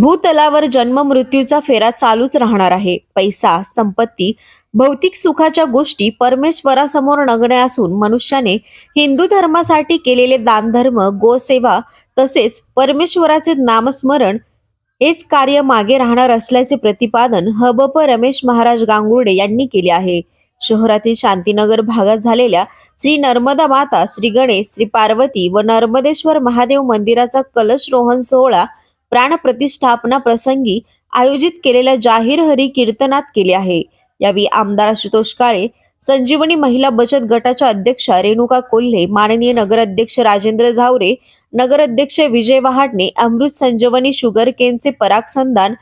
भूतलावर जन्म मृत्यूचा फेरा चालूच राहणार आहे. पैसा संपत्ती भौतिक सुखाच्या गोष्टी परमेश्वरासमोर नगण्या असून मनुष्याने हिंदू धर्मासाठी केलेले दानधर्म गोसेवा तसेच परमेश्वराचे नामस्मरण हेच कार्य मागे राहणार असल्याचे प्रतिपादन हबप रमेश महाराज गांगुर्डे यांनी केले आहे. शहरातील शांतीनगर भागात झालेल्या श्री नर्मदा माता श्री गणेश श्री पार्वती व नर्मदेश्वर महादेव मंदिराचा कलश रोहन सोहळा प्राणप्रतिष्ठापना प्रसंगी आयोजित केलेल्या जाहीर हरी कीर्तनात केले आहे. यावेळी आमदार आशुतोष काळे संजीवनी महिला बचत गटाच्या अध्यक्षा रेणुका कोल्हे माननीय नगराध्यक्ष राजेंद्र झावरे नगराध्यक्ष विजय वहाडणे अमृत संजीवनी शुगर केनचे पराग संधान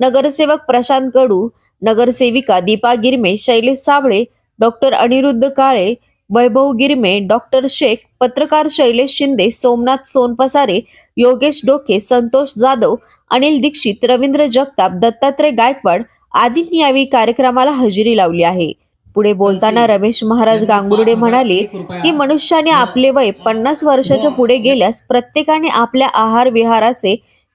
नगरसेवक प्रशांत कडू नगरसेविका दीपा गिरमे शैलेश साबळे डॉक्टर अनिरुद्ध काळे वैभव गिरमे डॉक्टर शेख पत्रकार शैलेश शिंदे सोमनाथ सोनपसारे योगेश डोके संतोष जाधव अनिल दीक्षित रवींद्र जगताप दत्तात्रय गायकवाड आदींनी यावेळी कार्यक्रमाला हजेरी लावली आहे. पुढे बोलताना रमेश महाराज गांगुर्डे म्हणाले की मनुष्याने आपले वय पन्नास वर्षाच्या पुढे गेल्यास प्रत्येकाने आपल्या आहार विहाराचे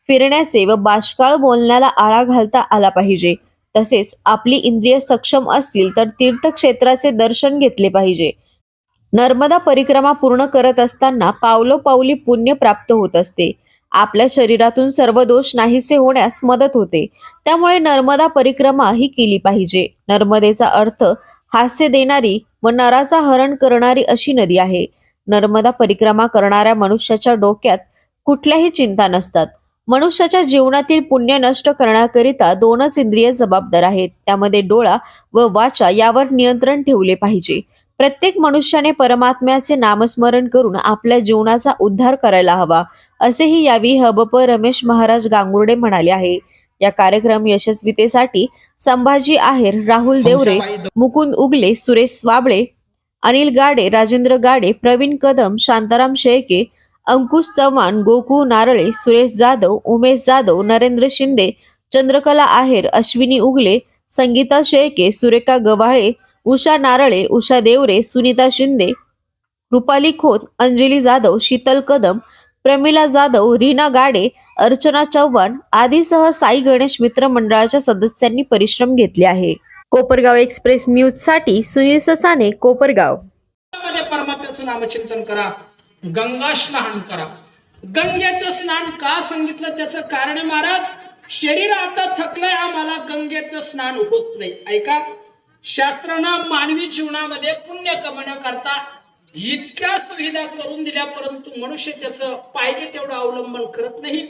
फिरण्याचे व बाष्काळ बोलण्याला आळा घालता आला पाहिजे. तसेच आपली इंद्रिय सक्षम असतील तर तीर्थक्षेत्राचे दर्शन घेतले पाहिजे. नर्मदा परिक्रमा पूर्ण करत असताना पावलोपावली पुण्य प्राप्त होत असते. आपल्या शरीरातून सर्व दोष नाहीसे होण्यास मदत होते. त्यामुळे नर्मदा परिक्रमा ही केली पाहिजे. नर्मदेचा अर्थ हास्य देणारी व नराचा हरण करणारी अशी नदी आहे. नर्मदा परिक्रमा करणाऱ्या मनुष्याच्या डोक्यात कुठल्याही चिंता नसतात. मनुष्याच्या जीवनातील पुण्य नष्ट करण्याकरिता दोनच इंद्रिय जबाबदार आहेत. त्यामध्ये डोळा व वाचा यावर नियंत्रण ठेवले पाहिजे. प्रत्येक मनुष्याने परमात्म्याचे नामस्मरण करून आपल्या जीवनाचा उद्धार करायला हवा असेही यावेळी हबप रमेश महाराज गांगुर्डे म्हणाले आहे. या कार्यक्रम यशस्वीतेसाठी संभाजी आहेर राहुल देवरे मुकुंद उगले सुरेश स्वाबळे अनिल गाडे राजेंद्र गाडे प्रवीण कदम शांताराम शेळके अंकुश चव्हाण गोकू नारळे सुरेश जाधव उमेश जाधव नरेंद्र शिंदे चंद्रकला आहेर अश्विनी उगले संगीता शेळके सुरेखा गव्हाळे उषा नारळे उषा देवरे सुनीता शिंदे रुपाली खोत अंजली जाधव शीतल कदम प्रमिला जाधव रीना गाडे अर्चना चव्हाण आदीसह साई गणेश मित्र मंडळाच्या सदस्यांनी परिश्रम घेतले आहे. कोपरगाव एक्सप्रेस न्यूजसाठी सुनील ससाने कोपरगाव. परमात्म्याचं नामचिंतन करा गंगा स्नान करा. गंगेचं स्नान का सांगितलं त्याचं कारण महाराज शरीर आता थकलंय आम्हाला गंगेचं स्नान होत नाही. ऐका शास्त्रानं मानवी जीवनामध्ये पुण्य कमवण्याकरता इतक्या सुविधा करून दिल्या परंतु मनुष्य त्याच पाहिजे तेवढं अवलंबन करत नाही.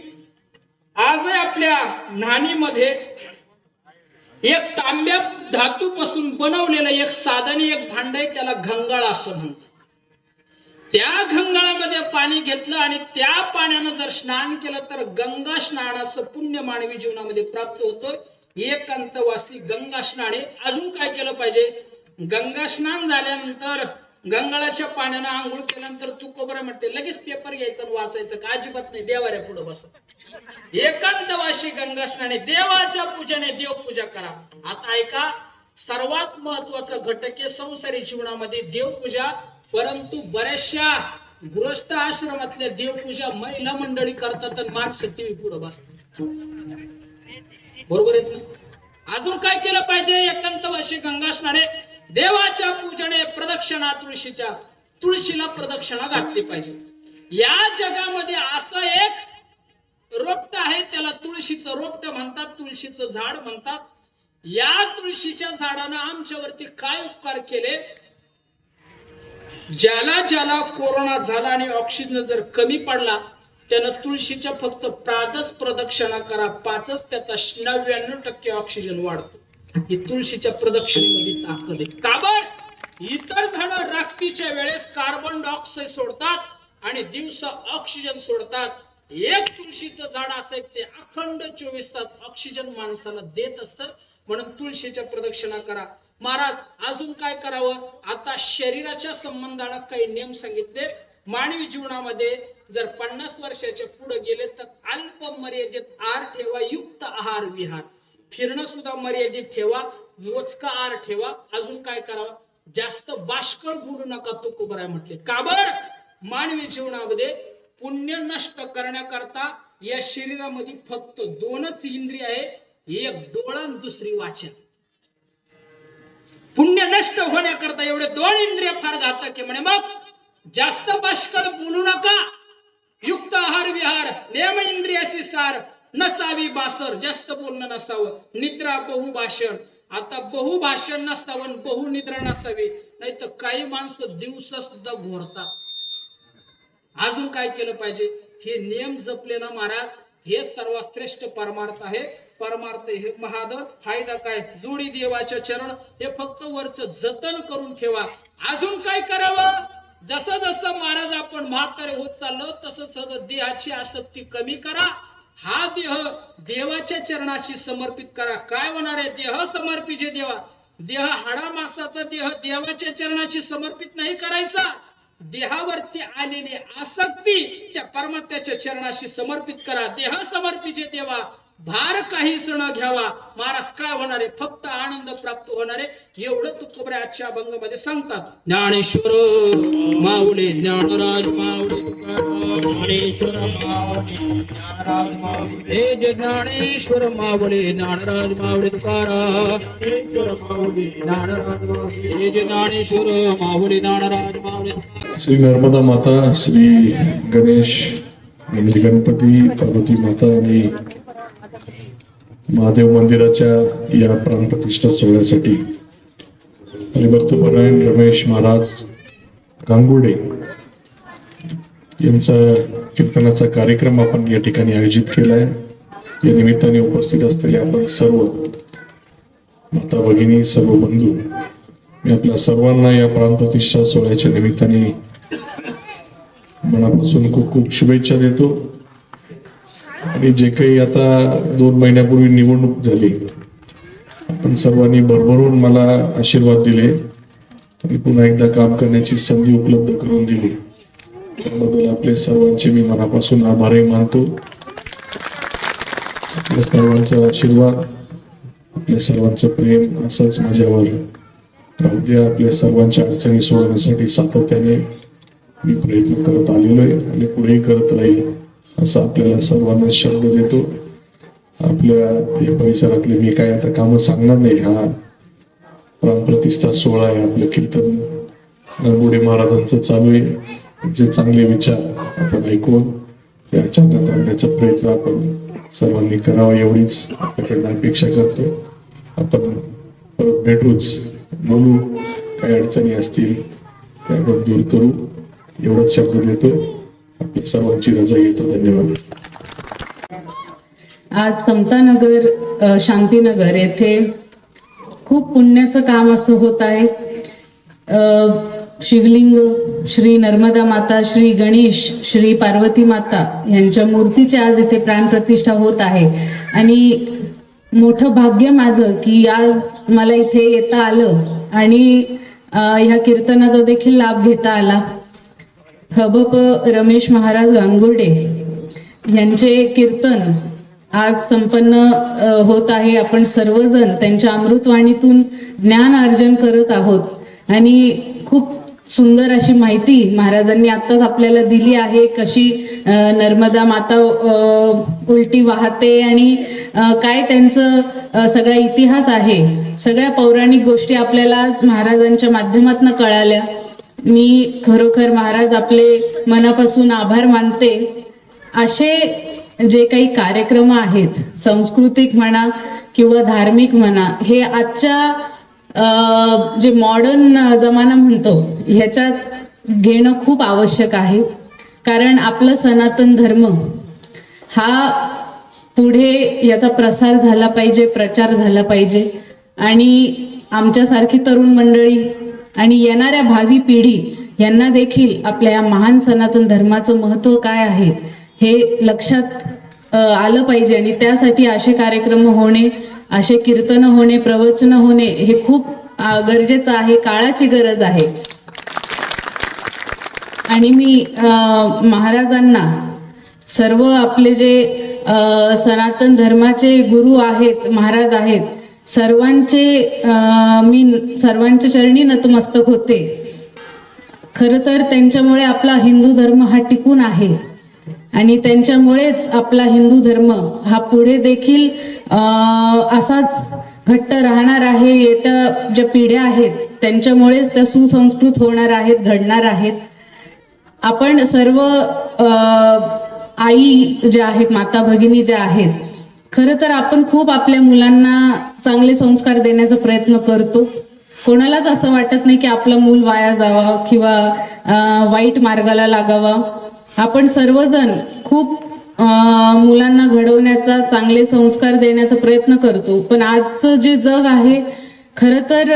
आजही आपल्या नाणीमध्ये एक तांब्या धातूपासून बनवलेलं एक साधन एक भांड आहे त्याला घंगाळ असं म्हणतात. त्या घंगाळामध्ये पाणी घेतलं आणि त्या पाण्यानं जर स्नान केलं तर गंगा स्नानाचं पुण्य मानवी जीवनामध्ये प्राप्त होतं. एकांतवासी गंगा स्नाने अजून काय केलं पाहिजे? गंगा स्नान झाल्यानंतर गंगाळाच्या पाण्यानं आंघोळ केल्यानंतर तू कोबर म्हणते? लगेच पेपर घ्यायचं आणि वाचायचं. का अजिबात नाही? देवाऱ्या पुढे बस. एकांतवाशी गंगा स्नाने देवाच्या पूजेने देवपूजा करा. आता ऐका सर्वात महत्त्वाचा घटक आहे संसारी जीवनामध्ये देवपूजा. परंतु बऱ्याचशा गृहस्थ आश्रमातल्या देवपूजा महिला मंडळी करतात आणि माणसं टीव्ही पुढे बसतात. बरोबर आहेत ना अजून काय केलं पाहिजे? एकांतवाशी गंगा असणारे देवाच्या पूजने प्रदक्षिणा तुळशीच्या तुळशीला प्रदक्षिणा घातली पाहिजे. या जगामध्ये असं एक रोपट आहे त्याला तुळशीचं रोपट म्हणतात तुळशीचं झाड म्हणतात. या तुळशीच्या झाडानं आमच्यावरती काय उपकार केले? ज्याला ज्याला कोरोना झाला आणि ऑक्सिजन जर कमी पडला त्यानं तुळशीच्या फक्त प्रातच प्रदक्षिणा करा पाचच त्याचा नव्याण्णव टक्के ऑक्सिजन वाढतो. ही तुळशीच्या प्रदक्षिणेमध्ये ताकद आहे. काबर इतर झाडं रात्रीच्या वेळेस कार्बन डायऑक्साईड सोडतात आणि दिवसा ऑक्सिजन सोडतात. एक तुळशीचं झाड असं ते अखंड चोवीस तास ऑक्सिजन माणसाला देत असतं. म्हणून तुळशीच्या प्रदक्षिणा करा. महाराज अजून काय करावं? आता शरीराच्या संबंधानं काही नियम सांगितले. मानवी जीवनामध्ये जर पन्नास वर्षाच्या पुढे गेले तर अल्प मर्यादित आर ठेवा युक्त आहार विहार. फिरणं सुद्धा मर्यादित ठेवा मोजका आर ठेवा. अजून काय करावं? जास्त बाष्कळ बोलू नका तो कुबराय म्हटले. का बर? मानवी जीवनामध्ये पुण्य नष्ट करण्याकरता या शरीरामध्ये फक्त दोनच इंद्रिय आहे एक डोळा आणि दुसरी वाचन. पुण्य नष्ट होण्याकरता एवढे दोन इंद्रिय फार घातक आहे. म्हणे मग जास्त बाष्कळ बोलू नका युक्त आहार विहार नियम इंद्रियाशी सार नसावी बासर जास्त बोलणं नसावं निद्रा बहुभाषण. आता बहुभाषण नसावं बहुनिद्रा नसावी नाही तर काही माणसं दिवसा सुद्धा घोरतात अजून काय केलं पाहिजे? हे नियम जपले ना महाराज हे सर्वात श्रेष्ठ परमार्थ आहे. परमार्थ हे महादर फायदा काय? जोडी देवाच्या चरण हे फक्त वरच जतन करून ठेवा. अजून काय करावं? जसं जसं महाराज आपण म्हातारे होत चाललो तसं सगळं देहाची आसक्ती कमी करा. हा देह देवाच्या चरणाशी समर्पित करा. काय होणार आहे? देह समर्पित देवा. देह हाडा मासाचा देह देवाच्या चरणाशी समर्पित नाही करायचा. देहावरती आलेली आसक्ती त्या परमात्म्याच्या चरणाशी समर्पित करा. देह समर्पित देवा. भार काहीच न घ्यावा. महाराज काय होणार? आहे फक्त आनंद प्राप्त होणार. आहे एवढं तुकोबरे आजच्या अभंगामध्ये सांगतात. ज्ञानेश्वर माऊले ज्ञानराज माऊले हे जे ज्ञानेश्वर माऊले ज्ञानराज माऊले तुकारा ज्ञानेश्वर माऊली ज्ञानराज माऊली. जे ज्ञानेश्वर माऊली ज्ञानराज माऊली श्री नर्मदा माता श्री गणेश गणपती पार्वती माता आणि महादेव मंदिराच्या या प्राणप्रतिष्ठा सोहळ्यासाठी परिवर्तपरायण रमेश महाराज गांगुडे यांचा कीर्तनाचा कार्यक्रम आपण या ठिकाणी आयोजित केला आहे या निमित्ताने उपस्थित असलेले आपण सर्व माता भगिनी सर्व बंधू मी आपल्या सर्वांना या प्राणप्रतिष्ठा सोहळ्याच्या निमित्ताने मनापासून खूप खूप शुभेच्छा देतो. आणि जे काही आता दोन महिन्यापूर्वी निवडणूक झाली आपण सर्वांनी भरभरून मला आशीर्वाद दिले आणि पुन्हा एकदा काम करण्याची संधी उपलब्ध करून दिली. त्याबद्दल आपले सर्वांचे मी मनापासून आभारही मानतो. आपल्या सर्वांचा आशीर्वाद आपल्या सर्वांचं प्रेम असंच माझ्यावर राहू द्या. आपल्या सर्वांच्या अडचणी सोडवण्यासाठी सातत्याने मी प्रयत्न करत आलेलो आहे आणि पुढेही करत राहील. असं आपल्याला सर्वांना शब्द देतो. आपल्या या परिसरातले मी काय आता कामं सांगणार नाही. हा प्राणप्रतिष्ठा सोहळा आहे आपलं कीर्तन. नरगुडे महाराजांचं चालू आहे. जे चांगले विचार आपण ऐकून त्या आचरणात आणण्याचा प्रयत्न आपण सर्वांनी करावा एवढीच आपल्याकडनं अपेक्षा करतो. आपण परत भेटूच. बोलू काही अडचणी असतील त्या आपण दूर करू. एवढाच शब्द देतो. सर्वांची रजा येतो धन्यवाद. आज समतानगर शांतीनगर येथे खूप पुण्याचं काम असं होत आहे. शिवलिंग श्री नर्मदा माता श्री गणेश श्री पार्वती माता यांच्या मूर्तीची आज इथे प्राणप्रतिष्ठा होत आहे. आणि मोठं भाग्य माझं की आज मला इथे येता आलं आणि ह्या कीर्तनाचा देखील लाभ घेता आला. हबप रमेश महाराज गांगुर्डे यांचे कीर्तन आज संपन्न होत आहे. आपण सर्वजण त्यांच्या अमृतवाणीतून ज्ञान अर्जन करत आहोत. आणि खूप सुंदर अशी माहिती महाराजांनी आत्ताच आपल्याला दिली आहे. कशी नर्मदा माता उलटी वाहते आणि काय त्यांचं सगळा इतिहास आहे. सगळ्या पौराणिक गोष्टी आपल्याला आज महाराजांच्या माध्यमातून कळाल्या. मी खरोखर महाराज आपले मनापासून आभार मानते. असे जे काही कार्यक्रम आहेत सांस्कृतिक म्हणा किंवा धार्मिक म्हणा हे आजच्या जे मॉडर्न जमाना म्हणतो ह्याच्यात घेणं खूप आवश्यक आहे. कारण आपलं सनातन धर्म हा पुढे याचा प्रसार झाला पाहिजे प्रचार झाला पाहिजे. आणि आमच्यासारखी तरुण मंडळी आणि येणाऱ्या भावी पिढी यांना देखील आपल्या या महान सनातन धर्माचं महत्त्व काय आहे हे लक्षात आलं पाहिजे. आणि त्यासाठी असे कार्यक्रम होणे असे कीर्तन होणे प्रवचन होणे हे खूप गरजेचं आहे काळाची गरज आहे. आणि मी महाराजांना सर्व आपले जे सनातन धर्माचे गुरु आहेत महाराज आहेत सर्वांचे मी सर्वांच्या चरणी नतमस्तक होते. खरं तर त्यांच्यामुळे आपला हिंदू धर्म हा टिकून आहे. आणि त्यांच्यामुळेच आपला हिंदू धर्म हा पुढे देखील असाच घट्ट राहणार आहे येत्या ज्या पिढ्या आहेत त्यांच्यामुळेच त्या सुसंस्कृत होणार आहेत घडणार आहेत. आपण सर्व आई ज्या आहेत माता भगिनी ज्या आहेत खरं तर आपण खूप आपल्या मुलांना चांगले संस्कार देण्याचा प्रयत्न करतो. कोणालाच असं वाटत नाही की आपलं मूल वाया जावा किंवा वाईट मार्गाला लागावा. आपण सर्वजण खूप मुलांना घडवण्याचा चांगले संस्कार देण्याचा प्रयत्न करतो. पण आजचं जे जग आहे खरं तर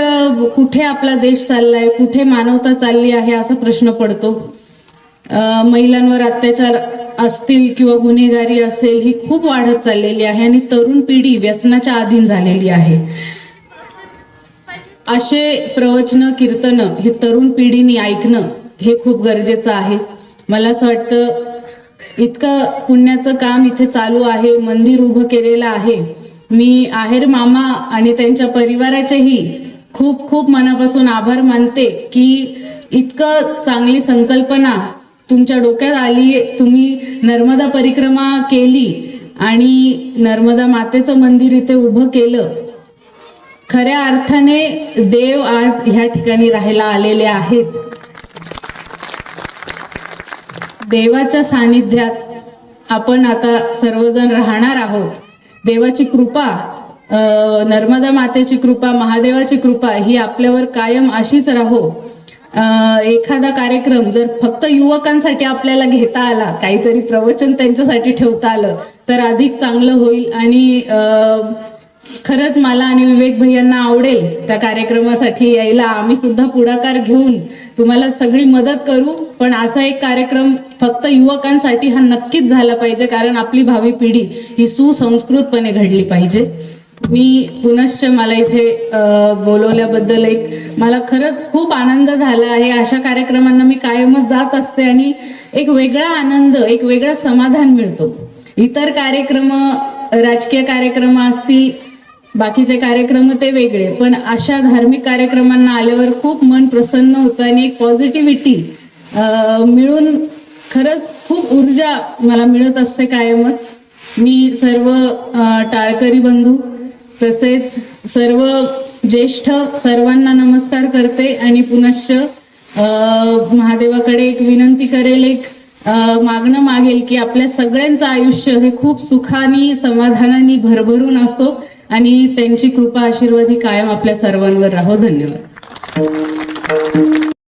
कुठे आपला देश चाललाय कुठे मानवता चालली आहे असा प्रश्न पडतो. महिलांवर अत्याचार असतील किंवा गुन्हेगारी असेल ही खूप वाढत चाललेली आहे आणि तरुण पिढी व्यसनाच्या अधीन झालेली आहे. असे प्रवचन कीर्तन हे तरुण पिढीने ऐकणं हे खूप गरजेचं आहे. मला असं वाटतं इतकं पुण्याचं काम इथे चालू आहे मंदिर उभं केलेलं आहे. मी आहेर मामा आणि त्यांच्या परिवाराचेही खूप खूप मनापासून आभार मानते की इतकं चांगली संकल्पना तुमच्या डोक्यात आली तुम्ही नर्मदा परिक्रमा केली आणि नर्मदा मातेचं मंदिर इथे उभं केलं खऱ्या अर्थाने देव आज ह्या ठिकाणी राहायला आलेले आहेत. देवाच्या सानिध्यात आपण आता सर्वजण राहणार आहोत. देवाची कृपा नर्मदा मातेची कृपा महादेवाची कृपा ही आपल्यावर कायम अशीच राहो. एखादा कार्यक्रम जर फक्त युवकांसाठी आपल्याला घेता आला काहीतरी प्रवचन त्यांच्यासाठी ठेवता आलं तर अधिक चांगलं होईल. आणि खरंच मला आणि विवेक भैयांना आवडेल त्या कार्यक्रमासाठी यायला. आम्ही सुद्धा पुढाकार घेऊन तुम्हाला सगळी मदत करू पण असा एक कार्यक्रम फक्त युवकांसाठी हा नक्कीच झाला पाहिजे कारण आपली भावी पिढी ही सुसंस्कृतपणे घडली पाहिजे. मी पुनश्च मला इथे बोलवल्याबद्दल एक मला खरंच खूप आनंद झाला आहे. अशा कार्यक्रमांना मी कायमच जात असते आणि एक वेगळा आनंद एक वेगळा समाधान मिळतो. इतर कार्यक्रम राजकीय कार्यक्रम असतील बाकीचे कार्यक्रम ते वेगळे. पण अशा धार्मिक कार्यक्रमांना आल्यावर खूप मन प्रसन्न होतं आणि एक पॉझिटिव्हिटी मिळून खरंच खूप ऊर्जा मला मिळत असते कायमच. मी सर्व टाळकरी बंधू तसेच सर्व ज्येष्ठ सर्वांना नमस्कार करते आणि पुनश्च महादेवाकडे एक विनंती करेल एक मागणं मागेल की आपल्या सगळ्यांचं आयुष्य हे खूप सुखानी समाधानाने भरभरून असो आणि त्यांची कृपा आशीर्वाद ही कायम आपल्या सर्वांवर राहो. धन्यवाद.